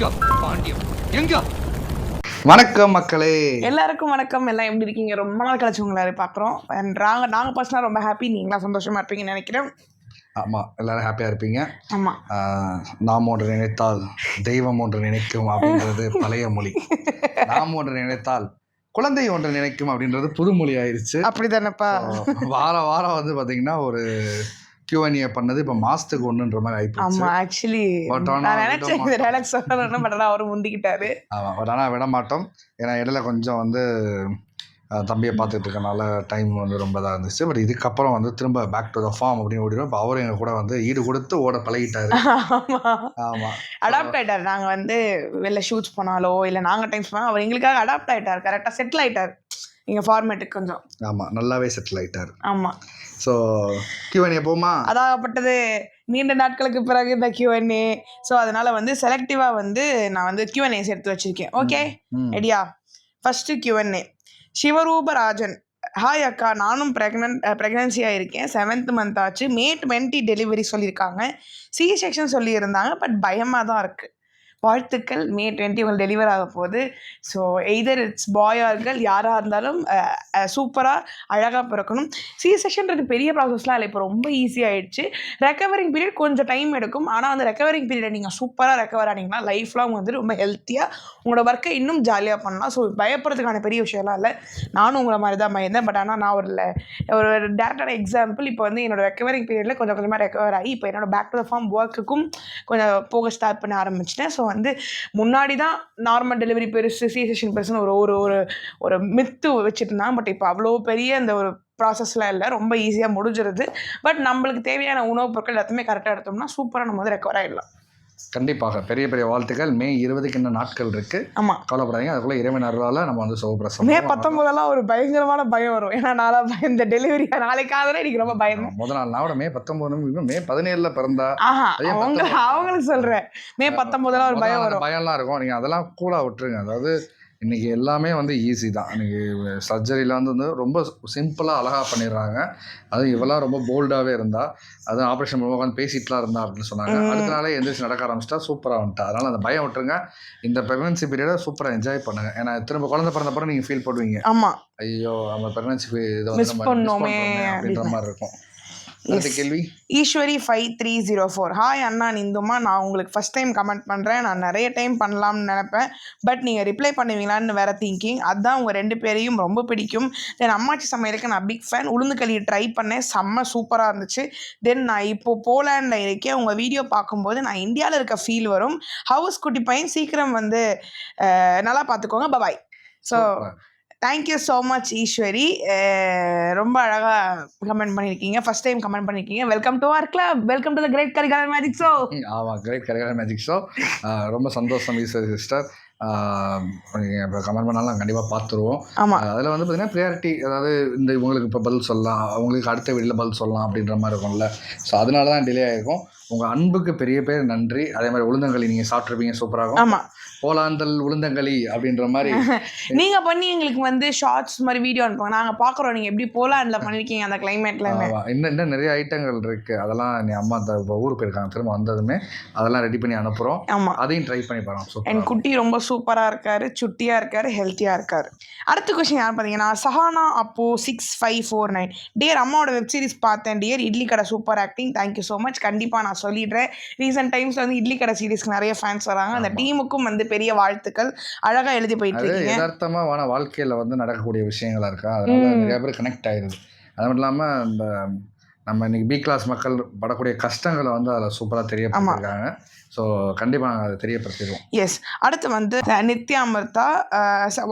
எங்க பாண்டியம் எங்க? வணக்கம் மக்களே. எல்லாருக்கும் வணக்கம். எல்லாம் எப்படி இருக்கீங்க? ரொம்ப நாள் கழிச்சு உங்களை பார்க்குறோம். நாங்கள் நாங்கள் பர்சனலாக ரொம்ப ஹாப்பி நீங்களாம் சந்தோஷமா இருப்பீங்கன்னு நினைக்கிறேன். ஆமா எல்லாரும் ஹாப்பியா இருப்பீங்க. ஆமாம் ஆஹ், நாம் ஒன்று நினைத்தால் தெய்வம் ஒன்று நினைக்கும் அப்படின்றது பழைய மொழி. நாம் ஒன்று நினைத்தால் குழந்தை ஒன்று நினைக்கும் அப்படின்றது புதுமொழி ஆயிருச்சு. அப்படி தானேப்பா So, வார வாரம் வந்து பாத்தீங்கன்னா ஒரு கியூஎன்ஏ பண்ணது இப்போ மாசத்துக்கு ஒன்றுன்ற மாதிரி ஆயிப்போச்சு. ஆமாம் ஆக்சுவலி நான் நினச்சேன் டைலாக் சொல்லணும்னு பட் ஆனால் அவர் முந்திக்கிட்டாரு. ஆமாம் பட் ஆனால் விட மாட்டோம். ஏன்னா இடையில கொஞ்சம் வந்து தம்பியை பார்த்துட்டு இருக்கனால டைம் வந்து ரொம்ப இதாக இருந்துச்சு. பட் இதுக்கப்புறம் வந்து திரும்ப பேக் டு த ஃபார்ம் அப்படின்னு ஓடிடும் இப்போ அவரும் எங்கள் கூட வந்து ஈடு கொடுத்து ஓட பழகிட்டாரு. ஆமாம் அடாப்ட் ஆயிட்டார். நாங்கள் வந்து வெளில ஷூட்ஸ் போனாலோ இல்லை நாங்கள் டைம் போனால் அவர் எங்களுக்காக அடாப்ட் ஆயிட்டார். கரெக்டாக செட்டில் ஆயிட்டார். எங்கள் ஃபார்மேட்டுக்கு கொஞ்சம். ஆமாம் நல்லாவே செட்டில் ஆயிட்டார். ஆமாம் ஸோ கியூஎன்ஏ போமா? அதாகப்பட்டது நீண்ட நாட்களுக்கு பிறகு இந்த கியூஎன்ஏ ஸோ அதனால வந்து செலக்டிவாக வந்து நான் வந்து கியூஎன்ஏஸ் எடுத்து வச்சிருக்கேன். ஓகே ரெடியா ஃபர்ஸ்ட் கியூஎன்ஏ சிவரூபராஜன். ஹாய் அக்கா நானும் ப்ரெக்னன்ட் ப்ரெக்னன்சியாக இருக்கேன் செவன்த் மந்த் ஆச்சு. மே டுவெண்ட்டி டெலிவரி சொல்லியிருக்காங்க. சி செக்ஷன் சொல்லியிருந்தாங்க பட் பயமாக தான் இருக்குது வாழ்த்துக்கள். மே டுவெண்ட்டி உங்களுக்கு டெலிவர் ஆக போகுது. So either it's boy or girl யாராக இருந்தாலும் சூப்பராக அழகாக பிறக்கணும். சி செஷன்றது பெரிய ப்ராசஸ்லாம் இல்லை. இப்போ ரொம்ப ஈஸியாகிடுச்சு ரெக்கவரிங் பீரியட் கொஞ்சம் டைம் எடுக்கும். ஆனால் அந்த ரெக்கவரிங் பீரியடை நீங்கள் சூப்பராக ரெக்கவர் ஆனீங்கன்னா லைஃப் லாங் வந்து ரொம்ப ஹெல்த்தியாக உங்களோட ஒர்க்கை இன்னும் ஜாலியாக பண்ணலாம். ஸோ பயப்படுறதுக்கான பெரிய விஷயம்லாம் இல்லை. நானும் உங்களை மாதிரி தான் பயந்தேன். பட் ஆனால் நான் ஒரு ல- ஒரு டேரக்டான எக்ஸாம்பிள் இப்போ வந்து என்னோட ரெக்கவரிங் பீரியடில் கொஞ்சம் கொஞ்சமாக ரெக்கவர் ஆகி இப்போ என்னோட பேக் டு ஃபார்ம் ஒர்க்குக்கும் கொஞ்சம் போக ஸ்டார்ட் பண்ண ஆரம்பிச்சிட்டேன். ஸோ வந்து முன்னாடி தான் நார்மல் டெலிவரி பெருசு சி செஷன் பெருசுன்னு ஒரு ஒரு ஒரு ஒரு மித்து வச்சுருந்தாங்க. பட் இப்போ அவ்வளோ பெரிய அந்த ஒரு ப்ராசஸ்லாம் இல்லை. ரொம்ப ஈஸியாக முடிஞ்சிருது. பட் நம்மளுக்கு தேவையான உணவுப் பொருட்கள் எல்லாத்தையுமே கரெக்டாக எடுத்தோம்னா சூப்பராக நம்ம வந்து ரெக்கவர் ஆகிடலாம் கண்டிப்பாக. பெரிய பெரிய வாழ்த்துக்கள். மே இருபதுக்கு இன்னும் நாட்கள் இருக்கு. ஆமாம் கவலைப்படாதீங்க. அதுக்குள்ள இறைவன் அருளால நம்ம வந்து மே சுகப்பிரசவம் பத்தொன்பதெல்லாம் ஒரு பயங்கரமான பயம் வரும். ஏன்னா நாளா இந்த டெலிவரி நாளைக்காக எனக்கு ரொம்ப பயந்தேன் முதல் நாள் நான் மே பத்தொன்பது மே பதினேழுல பிறந்தா அவங்க. அவங்களுக்கு சொல்றேன். மே பத்தொன்பதுலாம் ஒரு பயம் வரும். பயம்லாம் இருக்கும். நீங்கள் அதெல்லாம் கூலாக விட்டுருங்க. அதாவது இன்னைக்கு எல்லாமே வந்து ஈஸி தான். இன்னைக்கு சர்ஜரியில் வந்து ரொம்ப சிம்பிளாக அழகாக பண்ணிடுறாங்க. அது இவெல்லாம் ரொம்ப போல்டாகவே இருந்தா அது ஆப்ரேஷன் மூலமாக உட்காந்து பேசிட்டுலாம் இருந்தா அப்படின்னு சொன்னாங்க. அடுத்த நாளே எந்திரிச்சு நடக்க ஆரம்பிச்சிட்டா சூப்பராக வந்துட்டா. அதனால் அந்த பயம் விட்டுருங்க. இந்த ப்ரெக்னன்சி பீரியடை சூப்பராக என்ஜாய் பண்ணுங்க. ஏன்னா திரும்ப குழந்தை பிறந்த பிறகு நீங்கள் ஃபீல் பண்ணுவீங்க ஆமா. ஐயோ நம்ம ப்ரெக்னன்சி இதை வந்து நம்ம அப்படின்ற. மாதிரி இருக்கும். Eswari five three zero four hi அண்ணா நிந்துமா நான் உங்களுக்கு ஃபஸ்ட் டைம் கமெண்ட் பண்ணுறேன் நான் நிறைய டைம் பண்ணலாம்னு நினைப்பேன். பட் நீங்கள் ரிப்ளை பண்ணுவீங்களான்னு வேற திங்கிங் அதான் உங்கள் ரெண்டு பேரையும் ரொம்ப பிடிக்கும். தென் அம்மாச்சி சமையலுக்கு நான் பிக் ஃபேன் உளுந்து களி ட்ரை பண்ணேன். செம்ம சூப்பராக இருந்துச்சு. தென் நான் இப்போ போலாண்டில் இருக்கேன். உங்கள் வீடியோ பார்க்கும்போது நான் இந்தியாவில் இருக்க ஃபீல் வரும். ஹவுஸ் குட்டி பையன் சீக்கிரம் வந்து நல்லா பார்த்துக்கோங்க. பபாய் so. Thank you so much Eswari ரொம்ப அழகாக கமெண்ட் பண்ணியிருக்கீங்க ஃபர்ஸ்ட் டைம் கமெண்ட் பண்ணியிருக்கீங்க welcome to our club welcome to the great Karikalan magic show ஆமாம் கிரேட் கரிகால மேஜிக் ஷோ ரொம்ப சந்தோஷம் ஈஸ்வரி சிஸ்டர் நீங்கள் இப்போ கமெண்ட் பண்ணாலும் கண்டிப்பாக பார்த்துருவோம் ஆமாம் அதில் வந்து பார்த்தீங்கன்னா ப்ரியாரிட்டி அதாவது இந்த இவங்களுக்கு இப்போ பதில் சொல்லலாம் அவங்களுக்கு அடுத்த வீட்டில் பதில் சொல்லலாம் அப்படின்ற மாதிரி இருக்கும்ல. ஸோ அதனால தான் டிலே ஆகிருக்கும் உங்கள் அன்புக்கு பெரிய பேர் நன்றி. அதே மாதிரி உளுந்தங்களி நீங்கள் சாப்பிட்ருப்பீங்க சூப்பராகும் ஆமாம் போலாந்தல் உளுந்தங்களி அப்படின்ற மாதிரி. நீங்கள் பண்ணி எங்களுக்கு வந்து ஷார்ட்ஸ் மாதிரி வீடியோ அனுப்புங்க. நாங்கள் பார்க்குறோம் நீங்கள் எப்படி போலாண்டில் பண்ணியிருக்கீங்க அந்த கிளைமேட்டில். இன்னும் இன்னும் நிறைய ஐட்டங்கள் இருக்குது அதெல்லாம் நீ அம்மா அந்த ஊருக்கு போயிருக்காங்க திரும்ப வந்ததுமே அதெல்லாம் ரெடி பண்ணி அனுப்புகிறோம் ஆமாம் அதையும் ட்ரை பண்ணி பாருங்க. என் குட்டி ரொம்ப சூப்பராக இருக்காரு சுட்டியாக இருக்காரு ஹெல்த்தியாக இருக்காரு. அடுத்த கொஸ்டின் யார் பார்த்தீங்கன்னா சஹானா அப்போ six five four nine dear அம்மாவோட வெப் சீரிஸ் பார்த்தேன். Dear Idli Kadai super acting thank you so much கண்டிப்பாக நான் சொல்லிடுறேன். ரீசெண்ட் டைம்ஸ் வந்து இட்லி கடை சீரிஸ்க்கு நிறைய ஃபேன்ஸ் வராங்க. அந்த. டீமுக்கும் வந்து பெரிய வாழ்த்துக்கள். அழகாக எழுதி போயிட்டு இருக்கீங்க. யதார்த்தமான வாழ்க்கையில் வந்து நடக்கக்கூடிய விஷயங்களா இருக்கா? அதனால. நிறைய பேர் கனெக்ட் ஆயிருது. அது மட்டும் இல்லாமல் இந்த நம்ம இன்னைக்கு பி கிளாஸ் மக்கள் படக்கூடிய கஷ்டங்களை வந்து அதில் சூப்பராக தெரியப்படுத்திருக்காங்க ஸோ கண்டிப்பாக நாங்கள் அதை தெரியப்படுத்திடுவோம். எஸ் அடுத்து வந்து Nithya Amritha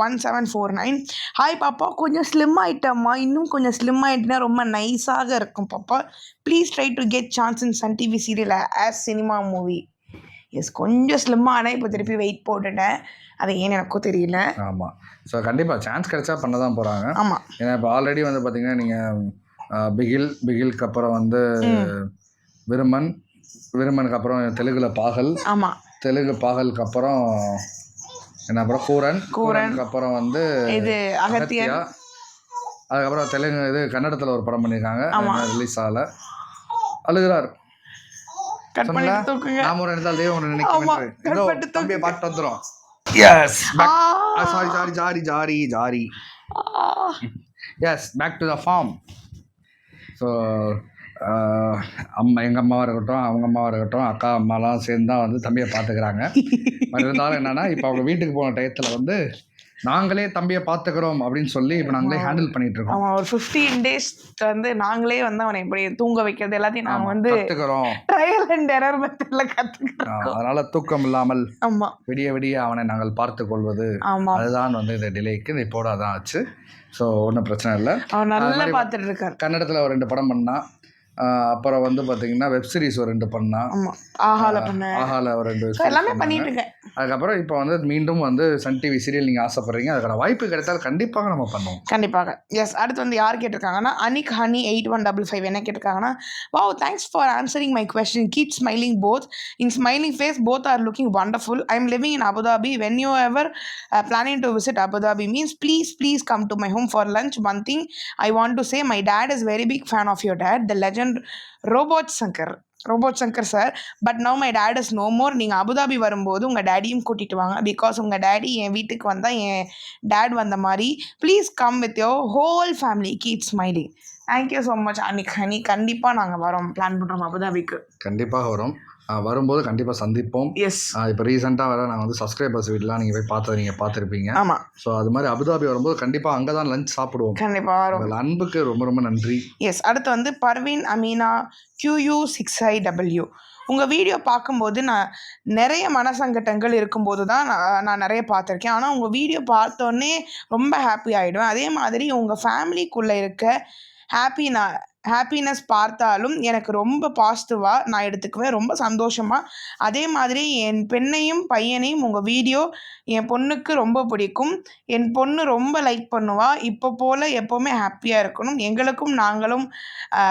one seven four nine hi பாப்பா. கொஞ்சம் ஸ்லிம் ஆயிட்டம்மா. இன்னும் கொஞ்சம் ஸ்லிம் ஆயிட்டுனா ரொம்ப நைஸாக இருக்கும் பாப்பா. Please try to get chance in Sun TV serial as cinema movie yes கொஞ்சம் ஸ்லிம்மாக ஆனால் இப்போ திருப்பி வெயிட் போட்டுட்டேன். அது ஏன்னு எனக்கும் தெரியல. ஆமாம் ஸோ கண்டிப்பாக சான்ஸ் கிடைச்சா பண்ண தான் போகிறாங்க ஆமாம் ஏன்னா இப்போ ஆல்ரெடி வந்து பார்த்தீங்கன்னா நீங்கள் பிகில் பிகிலுக்கு அப்புறம் வந்து விருமன் விருமனுக்கு அப்புறம் தெலுங்குல பாகல். ஆமாம் தெலுங்கு பாகலுக்கு அப்புறம் என்ன அப்புறம் கூரன். கூரன். கூரனுக்கு அப்புறம் வந்து இது அகத்தியா. அதுக்கப்புறம் தெலுங்கு இது கன்னடத்தில் ஒரு படம் பண்ணியிருக்காங்க. ரிலீஸ் ஆகல. அழுகிறார். நாம ஒரு தெய்வம் நினைக்கிறேன் கற்பட்டு தம்பியை. பார்த்து வந்துடும் எஸ் சாரி சாரி ஜாரி ஜாரி zari yes back to the form so அம்மா எங்கள் அம்மாவாக இருக்கட்டும் அவங்க அம்மாவாக இருக்கட்டும் அக்கா அம்மாலாம் சேர்ந்து தான் வந்து தம்பியை பார்த்துக்கிறாங்க. இருந்தாலும் என்னென்னா இப்போ அவங்க வீட்டுக்கு போன டயத்தில் வந்து நாங்களே தம்பியை பார்த்துக்கிறோம் அப்படின்னு சொல்லி இப்போ நாங்களே ஹேண்டில் பண்ணிட்டு இருக்கோம். அவன் ஒரு ஃபிஃப்டீன் டேஸ் வந்து நாங்களே வந்து அவனை இப்படி தூங்க வைக்கிறது எல்லாத்தையும் நாங்க வந்து கற்றுக்கிறோம் ட்ரையல் அண்ட் எரர் மெத்தட்ல கத்துக்கிறோம். அதனால தூக்கம் இல்லாமல் ஆமா. விடிய விடிய அவனை நாங்கள் பார்த்து கொள்வது. ஆமா. அதுதான் வந்து இந்த டிலேக்கு இப்போட அதான் ஆச்சு. ஸோ ஒன்றும் பிரச்சனை இல்லை. அவன் நல்லா மாதிரி பாத்துட்டு இருக்காரு. கன்னடத்தில் ஒரு ரெண்டு படம் பண்ணா ஆஹ் அப்புறம் வந்து பார்த்தீங்கன்னா வெப் சீரிஸ் ஒரு ரெண்டு பண்ணா. ஆமா. ஆஹால பண்ண ஆஹால ஒரு ரெண்டு எல்லாமே. பண்ணிட்டு இருக்கேன் அதுக்கப்புறம் இப்போ வந்து மீண்டும் வந்து சன் டிவி சீரியல் நீங்கள் ஆசைப்படுறீங்க அதுக்கான வாய்ப்பு கிடைத்தால் கண்டிப்பாக நம்ம பண்ணுவோம். கண்டிப்பாக. எஸ் அடுத்து வந்து யார் கேட்டிருக்காங்கன்னா Anik Honey eight one double five என்ன கேட்டிருக்காங்கன்னா wow thanks for answering my question keep smiling both in smiling face both are looking wonderful I am living in Abu Dhabi when you ever planning to visit Abu Dhabi means please please come to my home for lunch one thing I want to say my dad is very big fan of your dad the legend robot Shankar robot Shankar sir but now my date is no more நீங்கள் Abu Dhabi வரும்போது உங்கள் டேடியும் கூட்டிகிட்டு வாங்க. Because உங்கள் daddy என் வீட்டுக்கு வந்தால் என் date வந்த மாதிரி please come with your whole family keep smiling thank you so much அன்னைக்கு ஹனி கண்டிப்பாக நாங்கள் வரோம். பிளான் பண்ணுறோம் அபுதாபிக்கு. கண்டிப்பாக வரும். வரும்போது கண்டிப்பாக சந்திப்போம். எஸ் இப்போ ரீசெண்டாக வர நான் வந்து சப்ஸ்கிரைபர்ஸ் வீட்லாம் நீங்கள் போய் பார்த்தது நீங்கள் பார்த்துருப்பீங்க. ஆமாம் ஸோ அது மாதிரி அபுதாபி வரும்போது கண்டிப்பாக அங்கே தான் லஞ்ச் சாப்பிடுவோம். கண்டிப்பாக வரும். உங்கள் அன்புக்கு ரொம்ப ரொம்ப நன்றி. எஸ் அடுத்து வந்து Parveen Ameena QU six I W உங்கள் வீடியோ பார்க்கும்போது நான் நிறைய மனசங்கட்டங்கள் இருக்கும்போது தான் நான் நான் நிறைய பார்த்துருக்கேன். ஆனால் உங்கள் வீடியோ பார்த்தோன்னே ரொம்ப ஹாப்பி ஆகிடுவேன் அதே மாதிரி உங்கள் ஃபேமிலிக்குள்ளே இருக்க ஹாப்பி நான் ஹாப்பினஸ் பார்த்தாலும் எனக்கு ரொம்ப பாசிட்டிவாக நான் எடுத்துக்குவேன். ரொம்ப சந்தோஷமாக அதே மாதிரி என் பெண்ணையும் பையனையும் உங்கள் வீடியோ என் பொண்ணுக்கு ரொம்ப பிடிக்கும். என் பொண்ணு ரொம்ப லைக் பண்ணுவா. இப்போ போல் எப்போவுமே ஹாப்பியாக இருக்கணும். எங்களுக்கும் நாங்களும்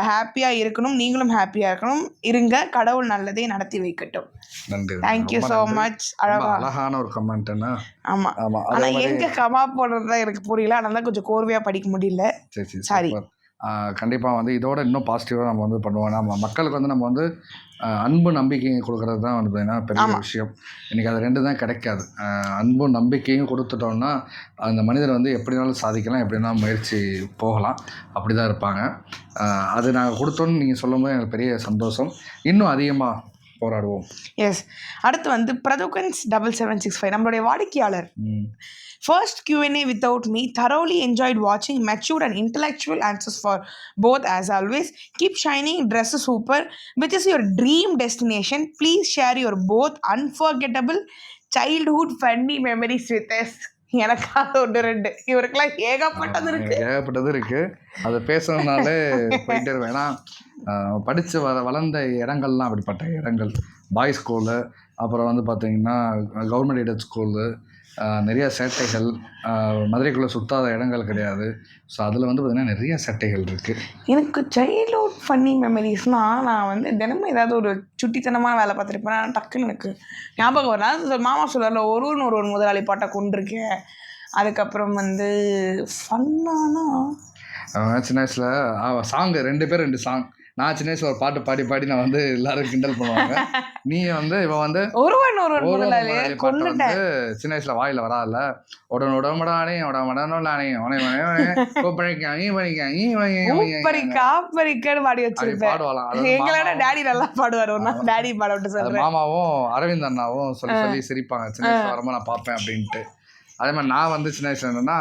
ஹாப்பியாக இருக்கணும். நீங்களும் ஹாப்பியாக இருக்கணும். இருங்க. கடவுள் நல்லதே நடத்தி வைக்கட்டும். நன்றி தேங்க்யூ ஸோ. மச் அழகா. அழகான ஒரு கமெண்ட்னா ஆமாம் ஆமாம் ஆனால் எங்கே கமா போடுறது தான் எனக்கு புரியல. அதனால தான் கொஞ்சம் கோர்வையாக படிக்க முடியல. சரி சரி. கண்டிப்பாக வந்து இதோட இன்னும் பாசிட்டிவாக நம்ம வந்து பண்ணுவோம். நம்ம மக்களுக்கு வந்து நம்ம வந்து அன்பு நம்பிக்கையும் கொடுக்கறது தான் வந்து பார்த்தீங்கன்னா பெரிய. விஷயம். இன்றைக்கி அது ரெண்டு தான் கிடைக்காது. அன்பும் நம்பிக்கையும் கொடுத்துட்டோம்னா அந்த மனிதர் வந்து எப்படினாலும் சாதிக்கலாம் எப்படினாலும் முயற்சி போகலாம். அப்படி தான் இருப்பாங்க அது நாங்கள் கொடுத்தோன்னு நீங்கள் சொல்லும்போது எனக்கு பெரிய சந்தோஷம். இன்னும் அதிகமாக போராடுவோம் எஸ் அடுத்து வந்து பிரதுகன்ஸ் டபுள் செவன் சிக்ஸ் ஃபைவ் நம்மளுடைய வாடிக்கையாளர் ம். First Q&A without me. Thoroughly enjoyed watching matured and intellectual answers for both as always. Keep shining, dress super. Which is your dream destination? Please share your both unforgettable childhood funny memories with us. எனக்காக ஒன்று ரெண்டு. இவருக்கெல்லாம் ஏகப்பட்டது இருக்கு. ஏகப்பட்டது இருக்குது அது பேசணுன்னாலே போயிட்டே இருப்பேன் ஏன்னா படித்து வ வளர்ந்த இடங்கள்லாம் அப்படிப்பட்ட இடங்கள். பாய்ஸ் ஸ்கூலு அப்புறம் வந்து பார்த்திங்கன்னா கவர்மெண்ட் எய்டட் ஸ்கூலு நிறைய சேட்டைகள் மதுரைக்குள்ளே சுத்தாத இடங்கள் கிடையாது. ஸோ அதில் வந்து பார்த்திங்கன்னா நிறைய சேட்டைகள் இருக்குது எனக்கு சைல்ட்ஹுட் ஃபன்னி மெமரிஸ்னால் நான் வந்து தினமும் ஏதாவது ஒரு சுட்டித்தனமான வேலை பார்த்துருப்பேன் ஆனால் டக்குன்னு எனக்கு ஞாபகம் வரல மாமா சொல்லுவார்ல ஒருவன் ஒருவன் முதலாளி பாட்டை கொண்டிருக்கேன் அதுக்கப்புறம் வந்து ஃபன்னானா சின்ன வயசில் சாங்கு ரெண்டு பேர் ரெண்டு சாங் நான் சின்ன வயசில் ஒரு பாட்டு பாடி பாடி நான் வந்து எல்லாரும் கிண்டல் பண்ணுவாங்க. நீ வந்து இவன் வந்து ஒருவன் ஒருவன் பாட்டை வந்து சின்ன வயசுல வாயில வராதுல்ல. உடன் உடம்படானே உடம்படானே உனை பண்ணிக்க நீ பண்ணிக்க நீ ஊப்பரிக்கா ஆப்பரிக்கான்னு பாடி வச்சிருப்பேன். பாடுவாளாம். எங்களோட டேடி நல்லா பாடுவார். ஒன்னா டேடி பாட விட்டு சொல்றேன். மாமாவும் அரவிந்த் அண்ணாவும் சொல்லி சொல்லி சிரிப்பாங்க. சின்ன வயசுல வரும்போது நான் பார்ப்பேன் அப்படின்ட்டு. அதே மாதிரி நான் வந்து சின்ன வயசுல என்னன்னா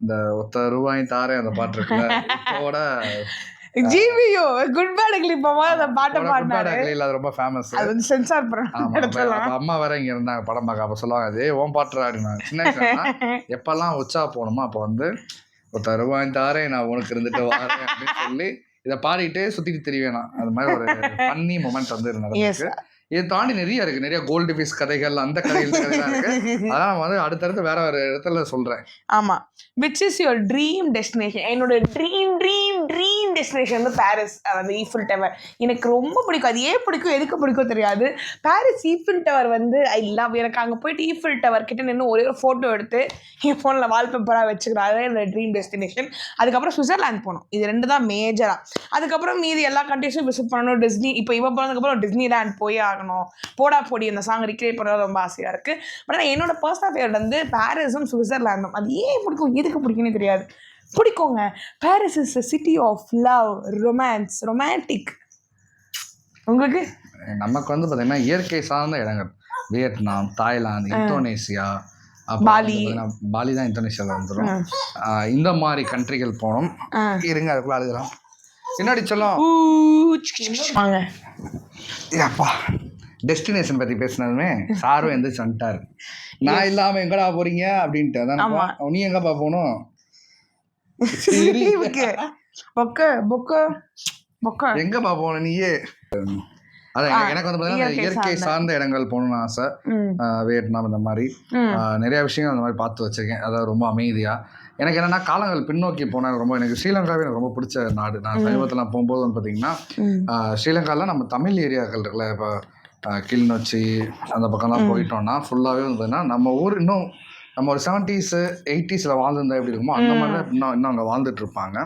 இந்த ஒத்த ரூபாயும் தாரே அந்த பாட்டு இருக்குல்ல. ஜிபியோ குட் பேட் கிளிப்பமா அந்த பாட்டை பாடினாரு. அகிலில் அது ரொம்ப ஃபேமஸ் அது வந்து சென்சார் அப்ப அம்மா வேற இங்க இருந்தாங்க படம் பார்க்க. அப்ப சொல்லுவாங்க அதே ஓம் பாட்டு அப்படின்னா சின்ன எப்பெல்லாம் உச்சா போகணுமோ அப்போ வந்து ஒருத்த ரூபாய் தாரே நான் உனக்கு இருந்துட்டு வரேன் அப்படின்னு சொல்லி இதை பாடிட்டே சுத்திட்டு திரிவேன் நான் அது மாதிரி ஒரு ஃபன்னி மொமெண்ட் வந்து நடந்துருக்கு. இதை தாண்டி நிறைய இருக்கு. நிறைய கோல்டு ஃபிஷ் கதைகள் அந்த கதைகள் இருக்கு. அதான் நான் வந்து அடுத்தடுத்து வேற ஒரு இடத்துல சொல்றேன். ஆமா. Which is your dream destination என்னோட ட்ரீம் ட்ரீம் ட்ரீம் டெஸ்டினேஷன் வந்து பாரிஸ் அந்த ஈஃபில் டவர் எனக்கு ரொம்ப பிடிக்கும். அது ஏன் பிடிக்கும்? எதுக்கு பிடிக்கும் தெரியாது. பாரிஸ் ஈஃபில் டவர் வந்து ஐ லவ் எனக்கு அங்கே போயிட்டு ஈஃபில் டவர் கிட்ட நின்று ஒரே ஒரு ஃபோட்டோ எடுத்து என் ஃபோனில் வால்பேப்பராக வச்சுக்கிறேன். அதுதான் என்னோட ட்ரீம் டெஸ்டினேஷன் அதுக்கப்புறம் சுவிட்சர்லாந்து போகணும் இது ரெண்டு தான் மேஜராக அதுக்கப்புறம் மீதி எல்லா கண்ட்ரிஸும் விசிட் பண்ணணும். டிஸ்னி இப்போ இவ போனதுக்கப்புறம் டிஸ்னி லேண்ட் போய்? ஆகணும் போடா போடி அந்த சாங் ரிக்ரியேட் பண்ணுறது ரொம்ப ஆசையாக இருக்குது பட் ஆனால் என்னோட பர்சனல் ஃபேவரட் வந்து பாரிஸும் சுவிட்சர்லாந்தும் அது ஏன் பிடிக்கும் எதுக்கு பிடிக்கும்னு தெரியாது. பிடிக்குங்க. Paris is city of love romance romantic உங்களுக்கு? நமக்கு வந்து பார்த்தீங்கன்னா இயற்கை சார்ந்த இடங்கள். Vietnam Thailand Indonesia Bali. Bali தான் இந்தோனேஷியாவில் வந்துடும் இந்த மாதிரி கண்ட்ரிகள் போனோம். இருங்க அதுக்குள்ள அழுகிறோம். பின்னாடி சொல்லும். அப்பா டெஸ்டினேஷன் பற்றி பேசினதுமே சாரும் எந்திரிச்சு வந்துட்டாரு. நான் இல்லாமல் எங்கடா போறீங்க? அப்படின்ட்டு. அதான் நீ எங்கப்பா போகணும்? பொக்க பொக்க பொக்க. எங்கப்பா போகணும் நீயே? அதான் எனக்கு- வந்து பார்த்தீங்கன்னா இந்த இயற்கை சார்ந்த. இடங்கள் போகணும்னு ஆசை. வியட்நாம் இந்த மாதிரி. நிறைய விஷயங்கள் அந்த மாதிரி பார்த்து வச்சிருக்கேன். அதாவது ரொம்ப அமைதியாக எனக்கு என்னென்னா காலங்கள் பின்னோக்கி போனால் ரொம்ப எனக்கு ஸ்ரீலங்காவே எனக்கு ரொம்ப பிடிச்ச நாடு. நான் சமீபத்தில் போகும்போது வந்து பார்த்தீங்கன்னா ஸ்ரீலங்காவில் நம்ம தமிழ் ஏரியாக்கள் இருக்குல்ல இப்போ கிளிநொச்சி அந்த பக்கம்லாம் போயிட்டோம்னா ஃபுல்லாகவே வந்து பார்த்தீங்கன்னா நம்ம ஊர் இன்னும் நம்ம ஒரு செவன்ட்டீஸு எயிட்டிஸில் வாழ்ந்துருந்தா எப்படி இருக்குமோ அந்த மாதிரி தான் இன்னும் இன்னும் அங்கே வாழ்ந்துட்டு இருப்பாங்க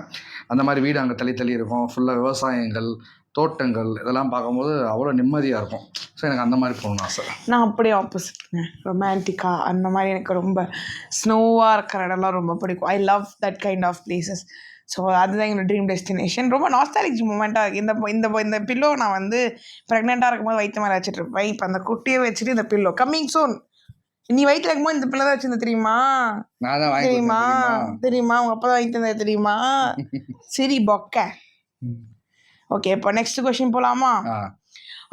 அந்த மாதிரி வீடு அங்கே தள்ளி தள்ளி இருக்கும். ஃபுல்லாக விவசாயங்கள் தோட்டங்கள் இதெல்லாம் பார்க்கும்போது அவ்வளோ நிம்மதியாக இருக்கும். ஸோ எனக்கு அந்த மாதிரி போகணும்னு ஆசை. நான் அப்படியே ஆப்போசிட்ங்க ரொமான்டிக்காக அந்த மாதிரி எனக்கு ரொம்ப ஸ்னோவாக இருக்கிற இடம்லாம் ரொம்ப பிடிக்கும். I love that kind of places so அதுதான் என்னோட ட்ரீம் டெஸ்டினேஷன் ரொம்ப நாஸ்டாலிக் மூமெண்ட்டாக இந்த இந்த இந்த பில்லோ நான் வந்து ப்ரெக்னெண்ட்டாக இருக்கும்போது வயிற்று மேலே வச்சுட்டு இருப்பேன் இப்போ அந்த குட்டியை வச்சுட்டு இந்த பில்லோ கம்மிங் சோன் நீ வயிற்றுல இருக்கும்போது இந்த பிள்ளை தான் வச்சிருந்த தெரியுமா? தெரியுமா? தெரியுமா? தெரியுமா? உங்க அப்பா தான் வாங்கி தந்தது தெரியுமா? சரி பொக்க. ஓகே இப்போ நெக்ஸ்ட் கொஸ்டின் போகலாமா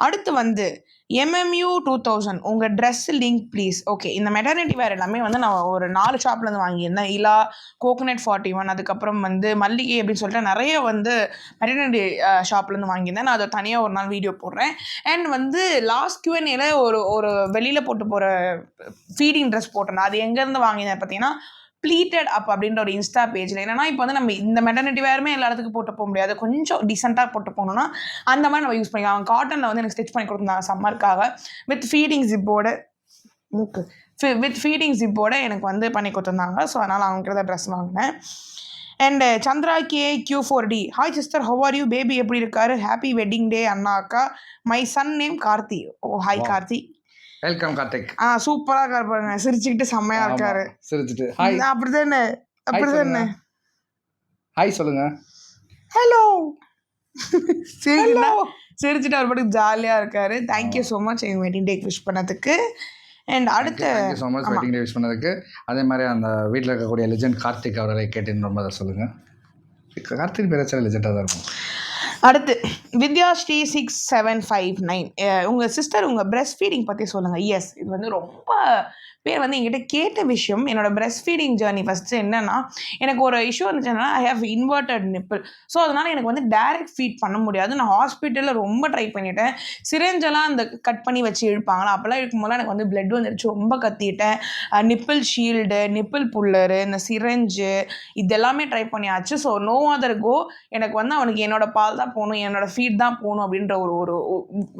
அடுத்து வந்து எம்எம்யூ டூ தௌசண்ட் உங்கள் ட்ரெஸ் லிங்க் ப்ளீஸ் ஓகே இந்த மெட்டர்னிட்டி வேர் எல்லாமே வந்து நான் ஒரு நாலு ஷாப்லேருந்து வாங்கியிருந்தேன். இலா கோகோனட் ஃபார்ட்டி ஒன் அதுக்கப்புறம் வந்து மல்லிகை அப்படின்னு சொல்லிட்டு நிறைய வந்து மெட்டர்னிட்டி ஷாப்லேருந்து வாங்கியிருந்தேன். நான் அதை தனியாக ஒரு நாள் வீடியோ போடுறேன். அண்ட் வந்து லாஸ்ட் கியூஎன்ஏல ஒரு ஒரு வெளியில் போட்டு போகிற ஃபீடிங் ட்ரெஸ் போட்டிருந்தேன். அது எங்கேருந்து வாங்கினேன் பார்த்தீங்கன்னா ப்ளீட்டட் அப் அப்படின்ற ஒரு இன்ஸ்டா பேஜில் என்னன்னா இப்போ வந்து நம்ம இந்த மெட்டர்னிட்டி வேறுமே எல்லா இடத்துக்கும் போட்டு போக முடியாது. கொஞ்சம் டீசெண்டாக போட்டு போகணும்னா அந்த மாதிரி நம்ம யூஸ் பண்ணிக்கலாம். அவங்க காட்டனில் வந்து எனக்கு ஸ்டிச் பண்ணி கொடுத்துருந்தாங்க சம்மருக்காக வித் ஃபீடிங் ஜிப்போட மூக்கு. வித் ஃபீடிங் ஜிப்போட எனக்கு வந்து பண்ணி கொடுத்துருந்தாங்க. ஸோ அதனால் அவங்ககிட்ட தான் ட்ரெஸ் வாங்கினேன். And Chandra K Q four D hi sister how are you baby எப்படி இருக்காரு? ஹாப்பி வெட்டிங் டே அண்ணா அக்கா my son name Karthi. Oh hi Wow. Karthi. Welcome Karthik ஆ சூப்பராக இருக்காரு பாருங்க. சிரிச்சுக்கிட்டு செம்மையாக இருக்காரு. சிரிச்சிட்டு. ஹாய் அப்படிதானே அப்படிதானே ஹாய் சொல்லுங்க. ஹலோ சரி சிரிச்சுட்டு அவர் பாட்டுக்கு ஜாலியாக இருக்காரு. தேங்க்யூ ஸோ மச் எங்கள் வெட்டிங் டேக் விஷ் பண்ணதுக்கு. அண்ட் அடுத்த so much wedding day wish பண்ணதுக்கு. அதே மாதிரி அந்த வீட்டில் இருக்கக்கூடிய லெஜெண்ட் கார்த்திக் அவர்களை கேட்டேன்னு ரொம்ப அதை சொல்லுங்க கார்த்திக் பேராச்சும் லெஜெண்டாக தான் இருக்கும். அடுத்து Vidya Sri six seven five nine உங்கள் சிஸ்டர் உங்கள் பிரஸ்ட் ஃபீடிங் பற்றி சொல்லுங்கள் எஸ் இது வந்து ரொம்ப பேர் வந்து என்கிட்ட கேட்ட விஷயம் என்னோட பிரஸ்ட் ஃபீடிங் ஜேர்னி ஃபஸ்ட்டு என்னென்னா எனக்கு ஒரு இஷ்யூ இருந்துச்சுன்னா I have inverted nipple so அதனால் எனக்கு வந்து டைரக்ட் ஃபீட் பண்ண முடியாது. நான் ஹாஸ்பிட்டலில் ரொம்ப ட்ரை பண்ணிட்டேன். சிரஞ்செல்லாம் அந்த கட் பண்ணி வச்சு இழுப்பாங்களா? அப்போல்லாம் இழுக்கும்போது எனக்கு வந்து பிளட் வந்துருச்சு. ரொம்ப கத்திட்டேன். நிப்பிள் ஷீல்டு நிப்பிள் புல்லரு இந்த சிரஞ்சு இதெல்லாமே ட்ரை பண்ணியாச்சு. ஸோ நோ அதர் கோ எனக்கு வந்து அவனுக்கு என்னோட பால் தான் போகணும் என்னோட ஃபீட் தான் போகணும் அப்படின்ற ஒரு ஒரு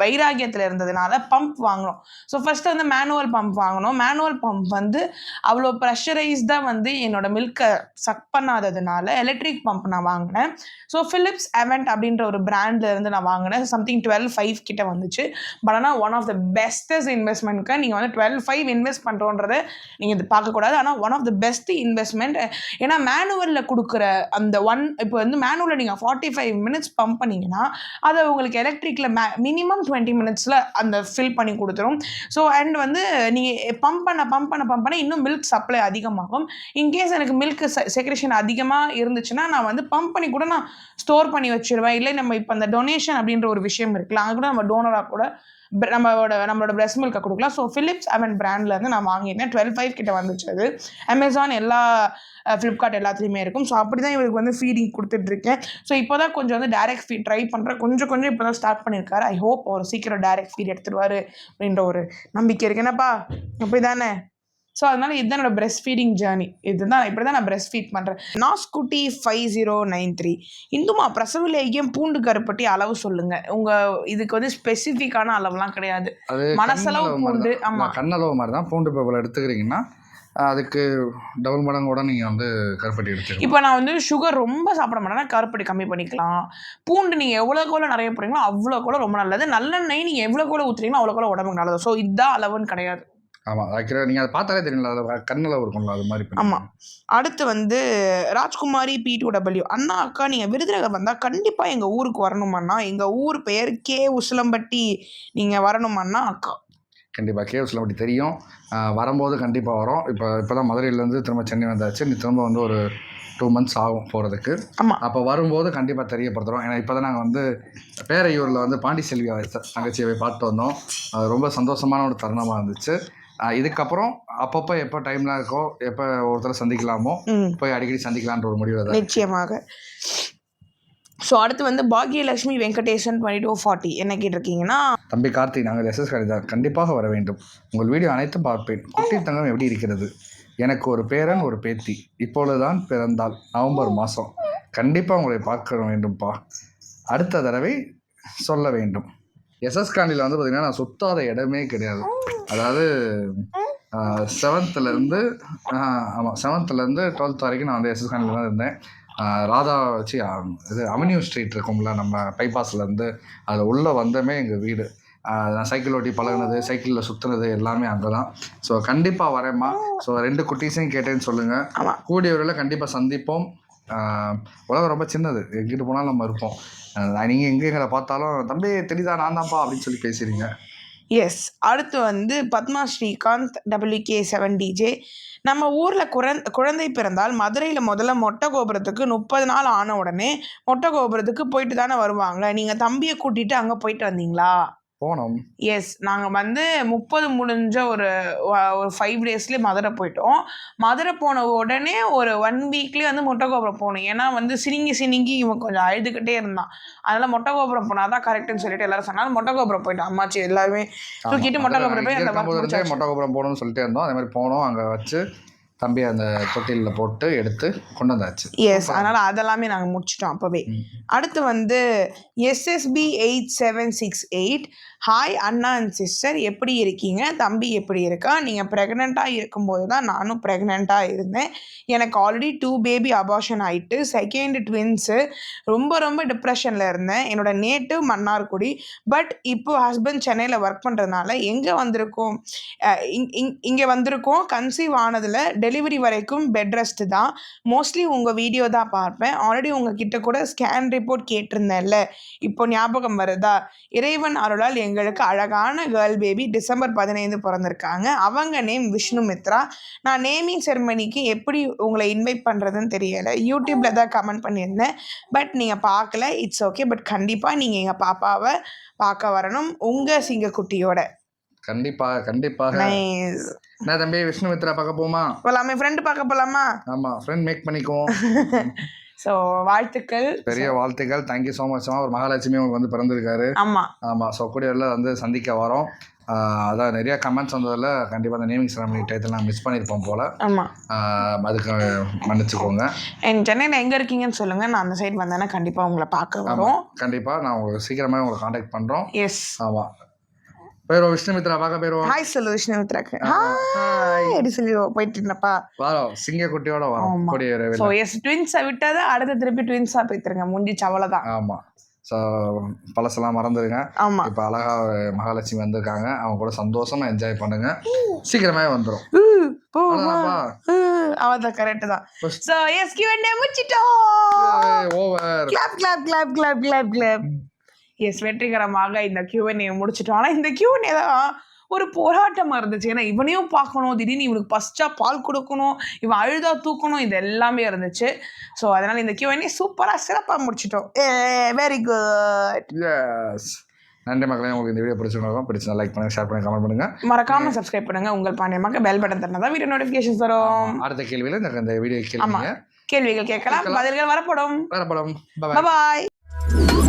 வைராகியத்தில் இருந்ததுனால பம்ப் வாங்கினோம் ஸோ ஃபஸ்ட்டு வந்து மேனுவல் பம்ப் வாங்கினோம். மேனுவல் பம்ப் வந்து அவ்வளோ ப்ரெஷரைஸ்டாக வந்து என்னோட மில்கை சக் பண்ணாததுனால எலக்ட்ரிக் பம்ப் நான் வாங்கினேன். ஸோ ஃபிலிப்ஸ் அவெண்ட் அப்படின்ற ஒரு பிராண்ட்லேருந்து நான் வாங்கினேன். சம்திங் டுவெல் ஃபைவ் கிட்ட வந்துச்சு. பட் ஆனால் ஒன் ஆஃப் த பெஸ்டஸ்ட் இன்வெஸ்ட்மெண்ட்க்கு நீங்கள் வந்து டுவெல் ஃபைவ் இன்வெஸ்ட் பண்ணுறோன்றத நீங்கள் இது பார்க்கக்கூடாது ஆனால் one of the best investment ஏன்னா மேனுவலில் கொடுக்குற அந்த ஒன் இப்போ வந்து மேனுவலில் நீங்கள் ஃபார்ட்டி ஃபைவ் மினிட்ஸ் பம்ப் பண்ணிங்கன்னா அதை உங்களுக்கு எலக்ட்ரிக்கில் மே மினிமம் டுவெண்ட்டி மினிட்ஸில் அந்த ஃபில் பண்ணி கொடுத்துரும். ஸோ அண்ட் வந்து நீங்கள் பம்ப் பண்ண பம்ப் பண்ண பம்ப் பண்ண இன்னும் மில்க் சப்ளை அதிகமாகும். இன்கேஸ் எனக்கு மில்க் செக்ரேஷன் அதிகமாக இருந்துச்சுன்னா நான் வந்து பம்ப் பண்ணி கூட நான் ஸ்டோர் பண்ணி வச்சிருவேன். இல்லை நம்ம இப்போ அந்த டொனேஷன் அப்படின்ற ஒரு விஷயம் இருக்குல்ல அங்கே கூட நம்ம டோனராக கூட நம்மளோட நம்மளோட பிரஸ்ட் மில்கை கொடுக்கலாம். ஸோ ஃபிலிப்ஸ் அவன் பிராண்ட்லேருந்து நான் வாங்கியிருந்தேன். டுவெல் ஃபைவ் கிட்ட வந்துச்சு அது அமேசான் எல்லா ஃப்ளிப்கார்ட் எல்லாத்துலேயுமே இருக்கும். ஸோ அப்படி தான் இவருக்கு வந்து ஃபீடிங் கொடுத்துட்ருக்கேன். ஸோ இப்போ தான் கொஞ்சம் வந்து டேரக்ட் ஃபீட் ட்ரை பண்ணுறேன் கொஞ்சம் கொஞ்சம் இப்போ தான் ஸ்டார்ட் பண்ணியிருக்காரு. ஐ ஹோப் அவர் சீக்கிரம் டேரக்ட் ஃபீட் எடுத்துருவார் அப்படின்ற ஒரு நம்பிக்கை இருக்கு. என்னப்பா? அப்படி தானே ஸோ அதனால இதுதான் என்னோட பிரஸ்ட் ஃபீடிங் ஜேர்னி இதுதான் இப்படி தான் நான் பிரஸ்ட் ஃபீட் பண்ணுறேன் நாஸ்குட்டி ஃபைவ் ஜீரோ நைன் த்ரீ இந்துமா பிரசவ லேகியம் பூண்டு கருப்பட்டி அளவு சொல்லுங்க. உங்க இதுக்கு வந்து ஸ்பெசிஃபிக்கான அளவுலாம் கிடையாது. மனசளவு பூண்டு தான். ஆமா. கண்ணளவு மாதிரி தான். பூண்டு இவ்வளோ எடுத்துக்கிறீங்கன்னா அதுக்கு டபுள் மடங்கு கூட நீங்கள் வந்து கருப்பட்டி எடுத்துக்கலாம். இப்போ நான் வந்து சுகர் ரொம்ப சாப்பிட மாட்டேன்னா கருப்பட்டி கம்மி பண்ணிக்கலாம். பூண்டு நீங்கள் எவ்வளோ நிறைய போடுறீங்களோ அவ்வளோக்கு எவ்வளோ ரொம்ப நல்லது. நல்லெண்ணெய் நீங்கள் எவ்வளோ ஊற்றுறீங்களோ அவ்வளோக்கு எவ்வளோ உடம்புக்கு நல்லது. ஸோ இதுதான் அளவுன்னு கிடையாது. ஆமாம் ஆக்சுவலாக நீங்கள் அதை பார்த்தாலே தெரியல அது கண்ணளவு இருக்கும்ல அது மாதிரி பண்ணி. ஆமா. அடுத்து வந்து ராஜ்குமாரி பி டூ டபிள்யூ அண்ணா அக்கா நீங்கள் விருதுநகர் வந்தால் கண்டிப்பாக எங்கள் ஊருக்கு வரணுமண்ணா எங்கள் ஊர் பெயர் கே. உசிலம்பட்டி. நீங்கள் வரணுமண்ணா அக்கா. கண்டிப்பாக கேவ்ஸில் அப்படி தெரியும். வரும்போது கண்டிப்பாக வரும். இப்போ இப்போ தான் மதுரையிலேருந்து திரும்ப சென்னை வந்தாச்சு. நீ திரும்ப வந்து ஒரு டூ மந்த்ஸ் ஆகும் போகிறதுக்கு ஆமா. அப்போ வரும்போது கண்டிப்பாக தெரியப்படுத்துகிறோம் ஏன்னா இப்போ தான் நாங்கள் வந்து பேரையூரில் வந்து பாண்டிச்செல்வி தங்கச்சியை போய் பார்த்து வந்தோம். அது ரொம்ப சந்தோஷமான ஒரு தருணமாக இருந்துச்சு. இதுக்கப்புறம் அப்பப்போ எப்போ டைம்லாம் இருக்கோ எப்போ ஒருத்தரை சந்திக்கலாமோ போய் அடிக்கடி சந்திக்கலான்ற ஒரு முடிவு தான் நிச்சயமாக. ஸோ அடுத்து வந்து Bhagyalakshmi Venkatesan twenty two forty என்ன கேட்டிருக்கீங்கன்னா தம்பி கார்த்திக் நாங்கள் எஸ்எஸ் தான். கண்டிப்பாக வர வேண்டும். உங்கள் வீடியோ அனைத்தும் பார்ப்பேன். குட்டி தங்கம் எப்படி இருக்கிறது? எனக்கு ஒரு பேரன் ஒரு பேத்தி. இப்பொழுதுதான் பிறந்தாள் நவம்பர் மாதம் கண்டிப்பாக உங்களை பார்க்க வேண்டும்ப்பா அடுத்த தடவை சொல்ல வேண்டும். எஸ்எஸ் காண்டியில் வந்து பார்த்திங்கன்னா நான் சுத்தாத இடமே கிடையாது. அதாவது செவன்த்துலேருந்து ஆமாம் செவன்த்துலேருந்து டுவெல்த் வரைக்கும் நான் வந்து எஸ்எஸ் காண்டியில் தான் இருந்தேன். ராதா வச்சு இது அவென்யூ ஸ்ட்ரீட் இருக்கும்ல நம்ம பைபாஸ்லேருந்து அதில் உள்ளே வந்தமே எங்கள் வீடு. நான் சைக்கிள் ஓட்டி பழகுனது சைக்கிளில் சுற்றுனது எல்லாமே அங்கே தான் ஸோ கண்டிப்பாக வரேம்மா. ஸோ ரெண்டு குட்டீஸையும் கேட்டேன்னு சொல்லுங்கள். கூடிய விரைவில் கண்டிப்பாக சந்திப்போம். உலகம் ரொம்ப சின்னது. எங்கிட்டு போனாலும் நம்ம இருப்போம். நீங்கள் எங்கே எங்களை பார்த்தாலும் தம்பி தெரியுதா? நான் தான்ப்பா அப்படின்னு சொல்லி பேசுகிறீங்க எஸ் அடுத்து வந்து Padma Srikanth WK seven DJ நம்ம ஊரில் குழந் குழந்தை பிறந்தால் மதுரையில் முதல்ல மொட்டை கோபுரத்துக்கு முப்பது நாள் ஆன உடனே மொட்டை கோபுரத்துக்கு போயிட்டு தானே வருவாங்க. நீங்கள் தம்பியை கூட்டிகிட்டு அங்கே போயிட்டு வந்தீங்களா? போனோம். எஸ் நாங்கள் வந்து முப்பது முடிஞ்ச ஒரு ஒரு ஃபைவ் டேஸ்லேயே மதுரை போயிட்டோம். மதுரை போன உடனே ஒரு ஒன் வீக்லேயே வந்து மொட்டை கோபுரம் போகணும் ஏன்னா வந்து சினிங்கி சினிங்கி இவன் கொஞ்சம் அழுதுகிட்டே இருந்தான். அதனால் மொட்டை கோபுரம் போனால் தான் கரெக்டுன்னு சொல்லிட்டு எல்லாரும் சொன்னாலும் மொட்டை கோபுரம் போயிட்டோம். அம்மாச்சி எல்லாருமே தூக்கிட்டு மொட்டை கோபுரம் போய் அந்த மொட்டை கோபுரம் போகணும்னு சொல்லிட்டே இருந்தோம். அதே மாதிரி போனோம். அங்கே வச்சு தம்பி அந்த தொட்டிலில் போட்டு எடுத்து கொண்டு வந்தாச்சு. எஸ் அதனால் அதெல்லாமே நாங்கள் முடிச்சிட்டோம் அப்போவே. அடுத்து வந்து SSP eight seven six eight hi Anna and sister எப்படி இருக்கீங்க? தம்பி எப்படி இருக்கா? நீங்கள் ப்ரெக்னெண்ட்டாக இருக்கும்போது தான் நானும் ப்ரெக்னெண்ட்டாக இருந்தேன். எனக்கு ஆல்ரெடி டூ பேபி அபார்ஷன் ஆயிட்டு செகண்ட் ட்வின்ஸு ரொம்ப ரொம்ப டிப்ரெஷனில் இருந்தேன். என்னோட நேட்டிவ் மன்னார்குடி. பட் இப்போ ஹஸ்பண்ட் சென்னையில் ஒர்க் பண்ணுறதுனால எங்கே வந்திருக்கோம்? அஹ் இங் இங் இங்கே வந்திருக்கோம். கன்சீவ் ஆனதில் டெலிவரி வரைக்கும் பெட் ரெஸ்ட் தான். மோஸ்ட்லி உங்கள் வீடியோ தான் பார்ப்பேன். ஆல்ரெடி உங்ககிட்ட கூட ஸ்கேன் ரிப்போர்ட் கேட்டிருந்தேன்ல. இப்போ ஞாபகம் வருதா? இறைவன் அருளால் எங்களுக்கு அழகான கேர்ள் பேபி டிசம்பர் பதினைந்து பிறந்திருக்காங்க. அவங்க நேம் விஷ்ணு மித்ரா. நான் நேமிங் செரமனிக்கு எப்படி உங்களை இன்வைட் பண்ணுறதுன்னு தெரியலை. யூடியூப்பில் தான் கமெண்ட் பண்ணியிருந்தேன். பட் நீங்கள் பார்க்கல. இட்ஸ் ஓகே பட் கண்டிப்பாக நீங்கள் எங்கள் பாப்பாவை பார்க்க வரணும். உங்கள் சிங்கக்குட்டியோட. கண்டிப்பாக கண்டிப்பாக. நைஸ் என்ன தம்பி விஷ்ணுமித்ரா பார்க்க போமா போகலாமே ஃப்ரெண்டு பார்க்க போகலாமா ஆமாம் ஃப்ரெண்ட் மேக் பண்ணிக்குவோம். ஸோ வாழ்த்துக்கள். பெரிய வாழ்த்துக்கள். தேங்க்யூ ஸோ மச்மா ஒரு மகாலட்சுமி உங்களுக்கு வந்து பிறந்திருக்காரு. ஆமாம் ஆமாம் ஸோ கூடியவரில் வந்து சந்திக்க வரோம். அதான் நிறைய கமெண்ட்ஸ் வந்ததில் கண்டிப்பாக அந்த நேமிங் செரமனி டயத்தில் நான் மிஸ் பண்ணியிருப்போம் போல். ஆமாம் அதுக்கு மன்னிச்சுக்கோங்க. என் சென்னையில் எங்கே இருக்கீங்கன்னு சொல்லுங்கள் நான் அந்த சைடு வந்தேன்னா கண்டிப்பாக உங்களை பார்க்க வரோம். கண்டிப்பாக நான் உங்களுக்கு சீக்கிரமாக உங்களை காண்டாக்ட் பண்ணுறோம் எஸ் ஆமாம் போயிடுவோம் விஷ்ணுமித்ரா பார்க்க போயிடுவோம் ஹாய் சொல்லு விஷ்ணுமித்ராக்கு ஹாய் அப்படி சொல்லி போயிட்டு இருந்தப்பா வரோம் சிங்கக்குட்டியோட வரோம் ஆமா. கூடிய ஸோ விரைவில் எஸ் ட்வின்ஸை விட்டதை அடுத்த திருப்பி ட்வின்ஸாக போய்த்துருங்க. முடிஞ்சிச்சு அவ்வளோதான் ஆமாம் ஸோ பழசெல்லாம் மறந்துடுங்க ஆமாம் இப்போ அழகா மகாலட்சுமி வந்திருக்காங்க. அவங்க கூட சந்தோஷமா என்ஜாய் பண்ணுங்க. சீக்கிரமாவே வந்துடும் அவதான் கரெக்ட் தான். So yes Q and A முடிச்சிட்டோம். Over clap clap clap clap clap clap yes வெற்றிகரமாக இந்த கியூஎன்ஏ முடிச்சிட்டோம். ஆனால் இந்த கியூஎன்ஏ தான் ஒரு போராட்டமாக இருந்துச்சு. ஏன்னா இவனையும் பார்க்கணும் திடீர்னு இவனுக்கு ஃபஸ்ட்டாக பால் கொடுக்கணும் இவன் அழுதா தூக்கணும் இது எல்லாமே இருந்துச்சு. ஸோ அதனால் இந்த கியூஎன்ஏ சூப்பராக சிறப்பாக முடிச்சிட்டோம். ஏ வெரி குட் எஸ் நன்றி மக்களே உங்களுக்கு இந்த வீடியோ பிடிச்சிருக்கோம் பிடிச்சா லைக் பண்ணுங்க ஷேர் பண்ணுங்க கமெண்ட் பண்ணுங்க. மறக்காம சப்ஸ்கிரைப் பண்ணுங்க. உங்கள் பாண்டியமாக பெல் பட்டன் தரணும் தான் வீடியோ நோட்டிஃபிகேஷன்ஸ் வரும். அடுத்த கேள்வியில இந்த வீடியோ கேள்விங்க கேள்விகள் கேட்கலாம் பதில்கள் வரப்படும். வேற படம் பாய் பாய்